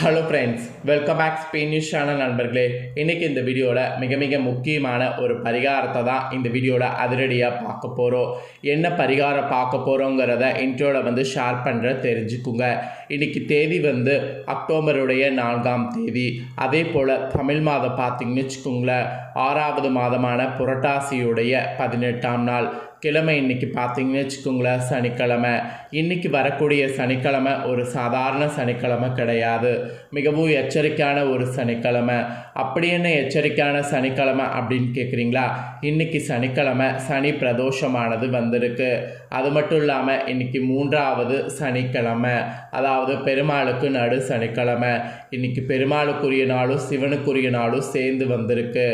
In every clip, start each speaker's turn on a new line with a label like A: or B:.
A: Hello friends welcome back Spanish channel நண்பர்களே. இன்றைக்கி இந்த வீடியோவில் மிக மிக முக்கியமான ஒரு பரிகாரத்தை தான் இந்த வீடியோவில் அதிரடியாக பார்க்க போகிறோம் என்ன பரிகாரம் பார்க்க போகிறோங்கிறத இன்ட்ரோவில் வந்து ஷேர் பண்ணுற தெரிஞ்சுக்குங்க. இன்றைக்கி தேதி வந்து அக்டோபருடைய நான்காம் தேதி. அதே போல் தமிழ் மாதம் பார்த்தீங்கன்னு வச்சுக்கோங்களேன். ஆறாவது மாதமான புரட்டாசியுடைய பதினெட்டாம் நாள். கிழமை இன்னைக்கு பார்த்தீங்கன்னு வச்சுக்கோங்களேன் சனிக்கிழமை. இன்னைக்கு வரக்கூடிய சனிக்கிழமை ஒரு சாதாரண சனிக்கிழமை கிடையாது. மிகவும் எச்சரிக்கையான ஒரு சனிக்கிழமை. அப்படி என்ன எச்சரிக்கையான சனிக்கிழமை அப்படின்னு கேட்குறீங்களா இன்னைக்கு சனிக்கிழமை சனி பிரதோஷமானது வந்திருக்கு. அது மட்டும் இல்லாமல் இன்னைக்கு மூன்றாவது சனிக்கிழமை. அதாவது பெருமாளுக்கு நடு சனிக்கிழமை. இன்னைக்கு பெருமாளுக்குரிய நாளும் சிவனுக்குரிய நாளும் சேர்ந்து வந்திருக்கு.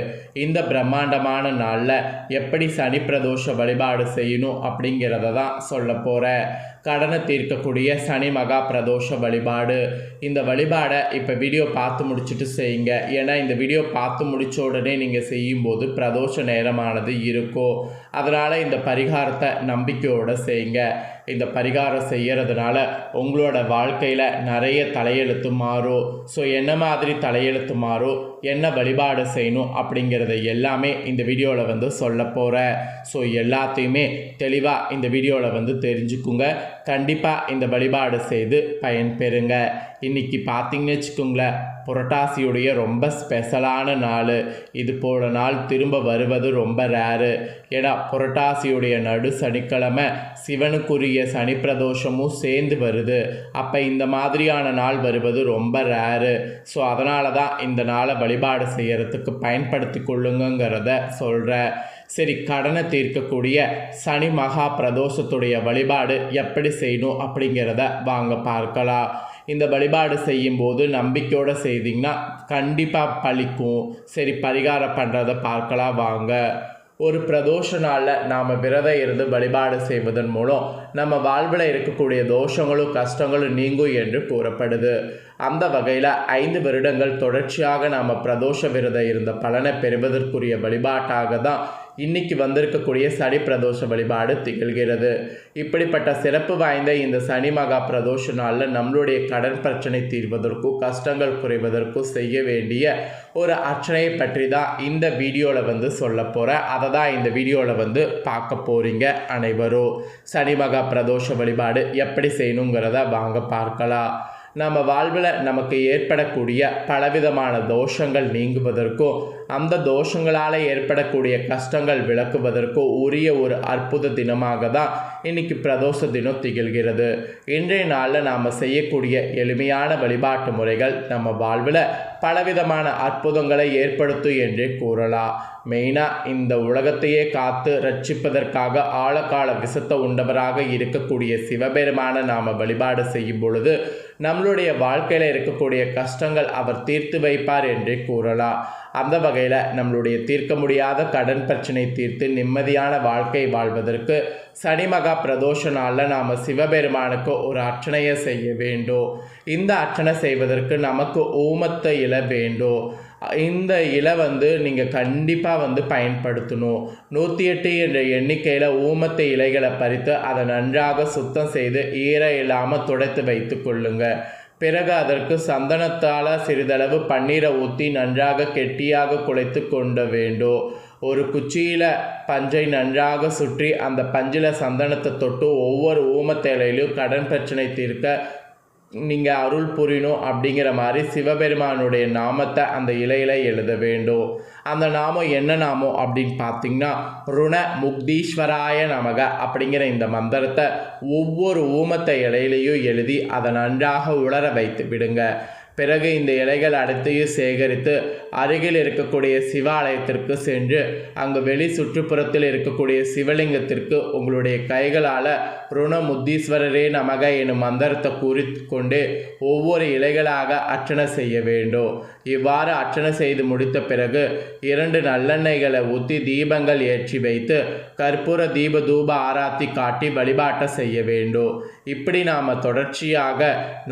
A: இந்த பிரம்மாண்டமான நாளில் எப்படி சனி பிரதோஷ வழிபாடு செய்யணும் அப்படிங்கிறத தான் சொல்ல போகிற கடனை தீர்க்கக்கூடிய சனி மகா பிரதோஷ வழிபாடு. இந்த வழிபாடை இப்போ வீடியோ பார்த்து முடிச்சுட்டு செய்யுங்க. ஏன்னா இந்த வீடியோ பார்த்து முடிச்ச உடனே நீங்கள் செய்யும்போது பிரதோஷ நேரமானது இருக்கும். அதனால் இந்த பரிகாரத்தை நம்பிக்கையோடு செய்யுங்க. இந்த பரிகாரம் செய்கிறதுனால உங்களோட வாழ்க்கையில் நிறைய தலையெழுத்து மாறும் ஸோ என்ன மாதிரி தலையெழுத்து மாறும் என்ன வழிபாடு செய்யணும்? அப்படிங்கிறத எல்லாமே இந்த வீடியோவில் வந்து சொல்ல போகிறேன் ஸோ எல்லாத்தையுமே தெளிவாக இந்த வீடியோவில் வந்து தெரிஞ்சுக்குங்க. கண்டிப்பாக இந்த வழிபாடு செய்து பயன்பெறுங்க. இன்றைக்கி பார்த்தீங்கன்னு வச்சுக்கோங்களேன் புரட்டாசியுடைய ரொம்ப ஸ்பெஷலான நாள். இது போல நாள் திரும்ப வருவது ரொம்ப ரேரு ஏன்னா புரட்டாசியுடைய நடு சனிக்கிழமை சிவனுக்குரிய சனி பிரதோஷமும் சேர்ந்து வருது. அப்போ இந்த மாதிரியான நாள் வருவது ரொம்ப ரேரு ஸோ அதனால தான் இந்த நாளை வழிபாடு செய்கிறதுக்கு பயன்படுத்தி கொள்ளுங்கிறத சொல்கிறேன் சரி கடனை தீர்க்கக்கூடிய சனி மகா பிரதோஷத்துடைய வழிபாடு எப்படி செய்யணும் அப்படிங்கிறத வாங்க பார்க்கலாம். இந்த வழிபாடு செய்யும்போது நம்பிக்கையோடு செய்தீங்கன்னா கண்டிப்பாக பழிக்கும். சரி பரிகாரம் பண்ணுறதை பார்க்கலாம் வாங்க. ஒரு பிரதோஷ நாளில் நாம் விரதம் இருந்து வழிபாடு செய்வதன் மூலம் நம்ம வாழ்வில் இருக்கக்கூடிய தோஷங்களும் கஷ்டங்களும் நீங்கும் என்று கூறப்படுது. அந்த வகையில் ஐந்து வருடங்கள் தொடர்ச்சியாக நாம் பிரதோஷ விரதம் இருந்த பலனை பெறுவதற்குரிய வழிபாட்டாக தான் இன்னைக்கு வந்திருக்கக்கூடிய சனி பிரதோஷ வழிபாடு திகழ்கிறது. இப்படிப்பட்ட சிறப்பு வாய்ந்த இந்த சனி மகா பிரதோஷ நாளில் நம்மளுடைய கடன் பிரச்சனை தீர்வதற்கும் கஷ்டங்கள் குறைவதற்கும் செய்ய வேண்டிய ஒரு அர்ச்சனையை பற்றி தான் இந்த வீடியோவில் வந்து சொல்ல போகிறேன் அதை தான் இந்த வீடியோவில் வந்து பார்க்க போகிறீங்க அனைவரும் சனி மகா பிரதோஷ வழிபாடு எப்படி செய்யணுங்கிறத வாங்க பார்க்கலாம். நம்ம வாழ்வில் நமக்கு ஏற்படக்கூடிய பலவிதமான தோஷங்கள் நீங்குவதற்கும் அந்த தோஷங்களால் ஏற்படக்கூடிய கஷ்டங்கள் விளக்குவதற்கு உரிய ஒரு அற்புத தினமாக தான் இன்னைக்கு பிரதோஷ தினம் திகழ்கிறது. இன்றைய நாளில் நாம் செய்யக்கூடிய எளிமையான வழிபாட்டு முறைகள் நம்ம வாழ்வில் பலவிதமான அற்புதங்களை ஏற்படுத்தும் என்றே கூறலாம். மெயினாக இந்த உலகத்தையே காத்து ரட்சிப்பதற்காக ஆழக்கால விசத்தை உண்டவராக இருக்கக்கூடிய சிவபெருமான நாம் வழிபாடு செய்யும் பொழுது நம்மளுடைய வாழ்க்கையில் இருக்கக்கூடிய கஷ்டங்கள் அவர் தீர்த்து வைப்பார் என்றே கூறலாம். அந்த வகையில் நம்மளுடைய தீர்க்க முடியாத கடன் பிரச்சனை தீர்த்து நிம்மதியான வாழ்க்கை வாழ்வதற்கு சனி மகா பிரதோஷ நாளில் நாம் சிவபெருமானுக்கு ஒரு அர்ச்சனையை செய்ய வேண்டும். இந்த அர்ச்சனை செய்வதற்கு நமக்கு ஊமத்தை இலை வேண்டும். இந்த இலை வந்து நீங்கள் கண்டிப்பாக வந்து பயன்படுத்தணும். நூற்றி எட்டு என்ற எண்ணிக்கையில் ஊமத்தை இலைகளை பறித்து அதை நன்றாக சுத்தம் செய்து ஈர இல்லாமல் துடைத்து வைத்து கொள்ளுங்கள் பிறகு அதற்கு சந்தனத்தால் சிறிதளவு பன்னீரை ஊற்றி நன்றாக கெட்டியாக குழைத்து கொண்ட வேண்டும் ஒரு குச்சியில் பஞ்சை நன்றாக சுற்றி அந்த பஞ்சில் சந்தனத்தை தொட்டு ஒவ்வொரு ஊமத்தேலையிலும் கடன் பிரச்சனை தீர்க்க நீங்கள் அருள் புரியணும் அப்படிங்கிற மாதிரி சிவபெருமானுடைய நாமத்தை அந்த இலையில எழுத வேண்டும். அந்த நாமம் என்ன நாமம் அப்படின்னு பார்த்தீங்கன்னா ருண முக்தீஸ்வராய நமக அப்படிங்கிற இந்த மந்திரத்தை ஒவ்வொரு ஊமத்த இலையிலையும் எழுதி அதை நன்றாக உலர வைத்து விடுங்க. பிறகு இந்த இலைகள் அனைத்தையும் சேகரித்து அருகில் இருக்கக்கூடிய சிவாலயத்திற்கு சென்று அங்கு வெளி சுற்றுப்புறத்தில் இருக்கக்கூடிய சிவலிங்கத்திற்கு உங்களுடைய கைகளால் ருணமுத்தீஸ்வரரே நமக எனும் மந்திரத்தை கூறி கொண்டு ஒவ்வொரு இலைகளாக அர்ச்சனை செய்ய வேண்டும். இவ்வாறு அர்ச்சனை செய்து முடித்த பிறகு இரண்டு நல்லெண்ணெய்களை ஊற்றி தீபங்கள் ஏற்றி வைத்து கற்பூர தீப தூப ஆராத்தி காட்டி வழிபாட்டை செய்ய வேண்டும். இப்படி நாம் தொடர்ச்சியாக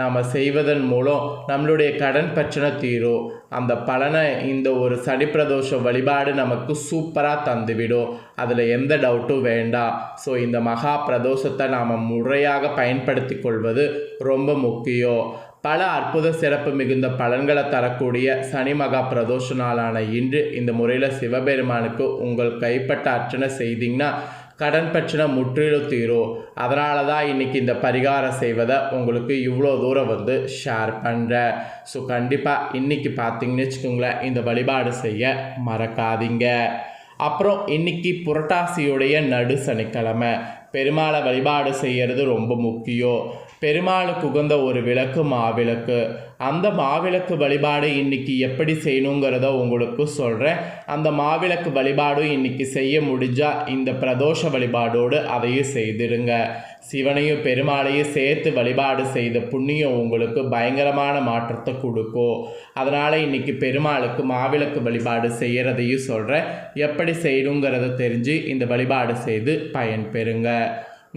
A: நாம் செய்வதன் மூலம் நம்மளுடைய கடன் பிரச்சனை தீரும் அந்த பலனை இந்த ஒரு சனி பிரதோஷ வழிபாடு நமக்கு சூப்பராக தந்துவிடும். அதில் எந்த டவுட்டும் வேண்டாம் ஸோ இந்த மகா பிரதோஷத்தை நாம் முறையாக பயன்படுத்தி கொள்வது ரொம்ப முக்கியம் பல அற்புத சிறப்பு மிகுந்த பலன்களை தரக்கூடிய சனி மகா பிரதோஷ நாளான இன்று இந்த முறையில் சிவபெருமானுக்கு உங்கள் கைப்பட்ட அர்ச்சனை செய்தீங்கன்னா கடன் பிரச்சனை முற்றிலும் தீரும். அதனால தான் இன்றைக்கி இந்த பரிகாரம் செய்வதை உங்களுக்கு இவ்வளோ தூரம் வந்து ஷேர் பண்ணுறேன் ஸோ கண்டிப்பாக இன்றைக்கி பார்த்தீங்கன்னு வச்சுக்கோங்களேன் இந்த வழிபாடு செய்ய மறக்காதீங்க. அப்புறம் இன்னைக்கு புரட்டாசியுடைய நடு சனிக்கிழமை. பெருமாளை வழிபாடு செய்கிறது ரொம்ப முக்கியம். பெருமாளுக்கு உகந்த ஒரு விளக்கு மாவிளக்கு. அந்த மாவிளக்கு வழிபாடு இன்னைக்கு எப்படி செய்யணுங்கிறத உங்களுக்கு சொல்கிறேன் அந்த மாவிளக்கு வழிபாடும் இன்னைக்கு செய்ய முடிஞ்சால் இந்த பிரதோஷ வழிபாடோடு அதையும் செய்திடுங்க. சிவனையும் பெருமாளையும் சேர்த்து வழிபாடு செய்த புண்ணியம் உங்களுக்கு பயங்கரமான மாற்றத்தை கொடுக்கும். அதனால் இன்னைக்கு பெருமாளுக்கு மாவிளக்கு வழிபாடு செய்கிறதையும் சொல்கிறேன் எப்படி செய்யணுங்கிறத தெரிஞ்சு இந்த வழிபாடு செய்து பயன் பெறுங்க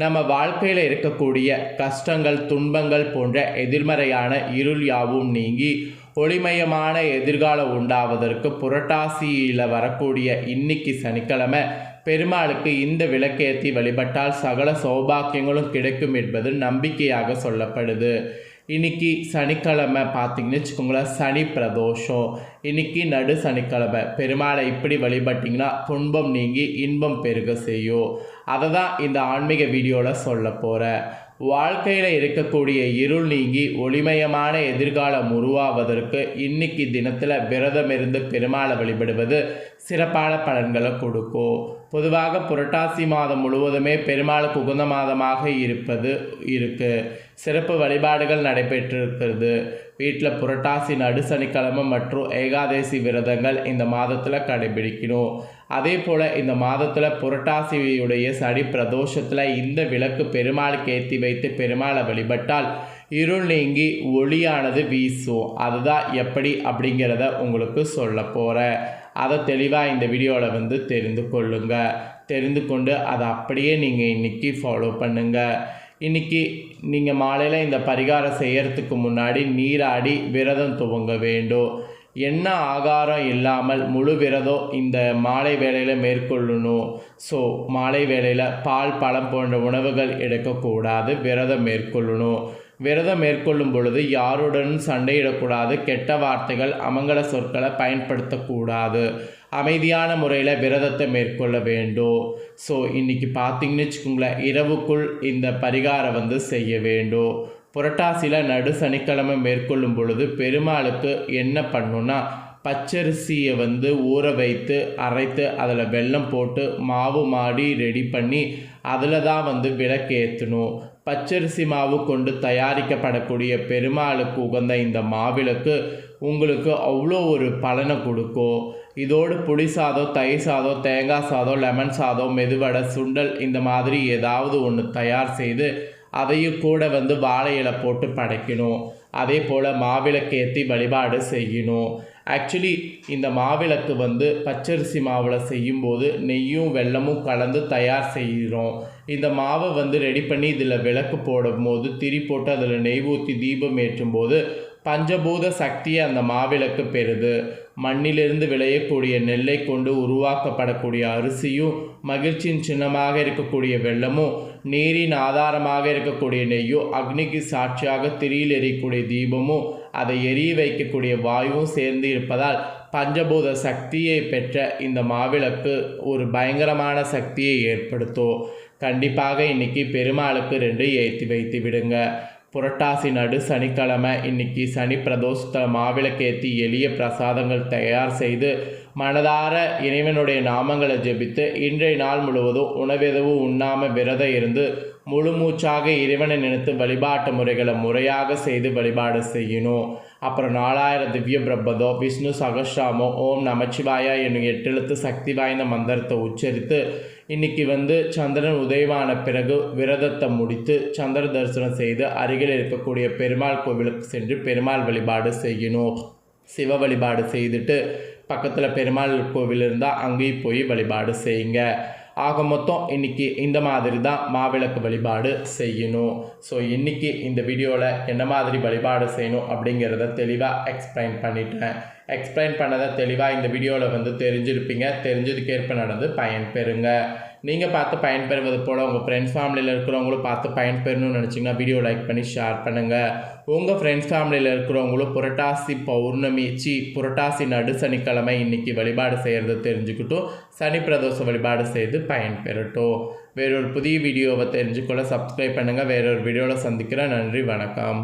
A: நம்ம வாழ்க்கையில் இருக்கக்கூடிய கஷ்டங்கள் துன்பங்கள் போன்ற எதிர்மறையான இருள் யாவும் நீங்கி ஒளிமயமான எதிர்காலம் உண்டாவதற்கு புரட்டாசியில் வரக்கூடிய இன்னைக்கு சனிக்கிழமை பெருமாளுக்கு இந்த விளக்கேற்றி வழிபட்டால் சகல சௌபாக்கியங்களும் கிடைக்கும் என்பது நம்பிக்கையாக சொல்லப்படுது. இன்னைக்கு சனிக்கிழமை பார்த்தீங்கன்னு வச்சுக்கோங்களேன் சனி பிரதோஷம். இன்னைக்கு நடு சனிக்கிழமை. பெருமாளை இப்படி வழிபட்டிங்கன்னா துன்பம் நீங்கி இன்பம் பெருக செய்யும். அதை தான் இந்த ஆன்மீக வீடியோவில் சொல்ல போகிறேன் வாழ்க்கையில் இருக்கக்கூடிய இருள் நீங்கி ஒளிமயமான எதிர்காலம் உருவாவதற்கு இன்னைக்கு தினத்தில் விரதம் இருந்து பெருமாளை வழிபடுவது சிறப்பான பலன்களை கொடுக்கும். பொதுவாக புரட்டாசி மாதம் முழுவதுமே பெருமாளுக்கு உகந்த மாதமாக இருப்பது இருக்குது சிறப்பு வழிபாடுகள் நடைபெற்றிருக்கிறது. வீட்டில் புரட்டாசி நடு சனிக்கிழமை மற்றும் ஏகாதசி விரதங்கள் இந்த மாதத்தில் கடைபிடிக்கணும். அதே போல் இந்த மாதத்தில் புரட்டாசியுடைய சனி பிரதோஷத்தில் இந்த விளக்கு பெருமாளுக்கு ஏற்றி வைத்து பெருமாளை வழிபட்டால் இருள் நீங்கி ஒளியானது வீசும். அதுதான் எப்படி அப்படிங்கிறத உங்களுக்கு சொல்ல போகிறேன் அதை தெளிவாக இந்த வீடியோவில் வந்து தெரிந்து கொள்ளுங்கள் தெரிந்து கொண்டு அதை அப்படியே நீங்கள் இன்றைக்கி ஃபாலோ பண்ணுங்கள் இன்றைக்கி நீங்கள் மாலையில் இந்த பரிகாரம் செய்கிறதுக்கு முன்னாடி நீராடி விரதம் துவங்க வேண்டும். என்ன ஆகாரம் இல்லாமல் முழு விரதம் இந்த மாலை வேளையில் மேற்கொள்ளணும். ஸோ மாலை வேளையில் பால் பழம் போன்ற உணவுகள் எடுக்கக்கூடாது. விரதம் மேற்கொள்ளணும். விரதம் மேற்கொள்ளும் பொழுது யாருடனும் சண்டையிடக்கூடாது. கெட்ட வார்த்தைகள் அமங்கல சொற்களை பயன்படுத்தக்கூடாது. அமைதியான முறையில் விரதத்தை மேற்கொள்ள வேண்டும். ஸோ இன்றைக்கி பார்த்தீங்கன்னு வச்சுக்கோங்களேன் இரவுக்குள் இந்த பரிகாரம் வந்து செய்ய வேண்டும். புரட்டாசியில் நடு சனிக்கிழமை மேற்கொள்ளும் பொழுது பெருமாளுக்கு என்ன பண்ணுன்னா பச்சரிசியை வந்து ஊற வைத்து அரைத்து அதில் வெல்லம் போட்டு மாவு மாடி ரெடி பண்ணி அதில் தான் வந்து விளக்கேற்றணும் பச்சரிசி மாவு கொண்டு தயாரிக்கப்படக்கூடிய பெருமாளுக்கு உகந்த இந்த மாவிளக்கு உங்களுக்கு அவ்வளோ ஒரு பலனை கொடுக்கும். இதோடு புளி சாதம் தயிர் சாதம் தேங்காய் சாதம் லெமன் சாதம் மெதுவடை சுண்டல் இந்த மாதிரி ஏதாவது ஒன்று தயார் செய்து அதையும் கூட வந்து வாழை இலை போட்டு படைக்கணும். அதே போல் மாவிளக்கேற்றி வழிபாடு செய்யணும். ஆக்சுவலி இந்த மாவிளக்கு வந்து பச்சரிசி மாவில் செய்யும்போது நெய்யும் வெல்லமும் கலந்து தயார் செய்கிறோம். இந்த மாவை வந்து ரெடி பண்ணி இதில் விளக்கு போடும்போது திரி போட்டு அதில் நெய் ஊற்றி தீபம் ஏற்றும் போது பஞ்சபூத சக்தியை அந்த மாவிளக்கு பெறுது. மண்ணிலிருந்து விளையக்கூடிய நெல்லை கொண்டு உருவாக்கப்படக்கூடிய அரிசியும் மகிழ்ச்சியின் சின்னமாக இருக்கக்கூடிய வெள்ளமும் நீரின் ஆதாரமாக இருக்கக்கூடிய நெய்யும் அக்னிக்கு சாட்சியாக திரியில் எரியக்கூடிய தீபமும் அதை எரிய வைக்கக்கூடிய வாயுவும் சேர்ந்து இருப்பதால் பஞ்சபூத சக்தியை பெற்ற இந்த மாவிளக்கு ஒரு பயங்கரமான சக்தியை ஏற்படுத்தும். கண்டிப்பாக இன்னைக்கு பெருமாளுக்கு ரெண்டு ஏற்றி வைத்து விடுங்க. புரட்டாசி நடு சனிக்கிழமை இன்னைக்கு சனி பிரதோஷத்தில் மாவிளக்கேற்றி எளிய பிரசாதங்கள் தயார் செய்து மனதார இறைவனுடைய நாமங்களை ஜெபித்து இன்றைய நாள் முழுவதும் உணவெதுவும் உண்ணாமல் விரதம் இருந்து முழு மூச்சாக இறைவனை நினைத்து வழிபாட்டு முறைகளை முறையாக செய்து வழிபாடு செய்யணும். அப்புறம் நாலாயிரம் திவ்ய பிரபதோ விஷ்ணு சகஸ்ராமோ ஓம் நமச்சிவாயா என்னும் எட்டெழுத்து சக்தி வாய்ந்த மந்திரத்தை உச்சரித்து இன்னைக்கு வந்து சந்திரன் உதயமான பிறகு விரதத்தை முடித்து சந்திர தரிசனம் செய்து அருகில் இருக்கக்கூடிய பெருமாள் கோவிலுக்கு சென்று பெருமாள் வழிபாடு செய்யணும். சிவ வழிபாடு செய்துட்டு பக்கத்தில் பெருமாள் கோவில் இருந்தால் அங்கேயும் போய் வழிபாடு செய்யுங்க. ஆக மொத்தம் இன்றைக்கி இந்த மாதிரி தான் மாவிளக்கு வழிபாடு செய்யணும். ஸோ இன்றைக்கி இந்த வீடியோவில் என்ன மாதிரி வழிபாடு செய்யணும் அப்படிங்கிறத தெளிவாக எக்ஸ்பிளைன் பண்ணிட்டேன். எக்ஸ்பிளைன் பண்ணதை தெளிவாக இந்த வீடியோவில் வந்து தெரிஞ்சிருப்பீங்க. தெரிஞ்சதுக்கேற்ப நடந்து பயன் பெறுங்க நீங்கள் பார்த்து பயன்பெறுவது போல் உங்கள் ஃப்ரெண்ட்ஸ் ஃபேமிலியில் இருக்கிறவங்களும் பார்த்து பயன்பெறணும்னு நினச்சிங்கன்னா வீடியோ லைக் பண்ணி ஷேர் பண்ணுங்கள் உங்கள் ஃப்ரெண்ட்ஸ் ஃபேமிலியில் இருக்கிறவங்களும் புரட்டாசி பௌர்ணமி சி புரட்டாசி நடு சனிக்கிழமை இன்னைக்கு வழிபாடு செய்கிறது தெரிஞ்சுக்கிட்டும் சனி பிரதோஷ வழிபாடு செய்து பயன்பெறட்டும். வேறொரு புதிய வீடியோவை தெரிஞ்சுக்கொள்ள சப்ஸ்கிரைப் பண்ணுங்கள் வேறொரு வீடியோவில் சந்திக்கிறேன். நன்றி வணக்கம்.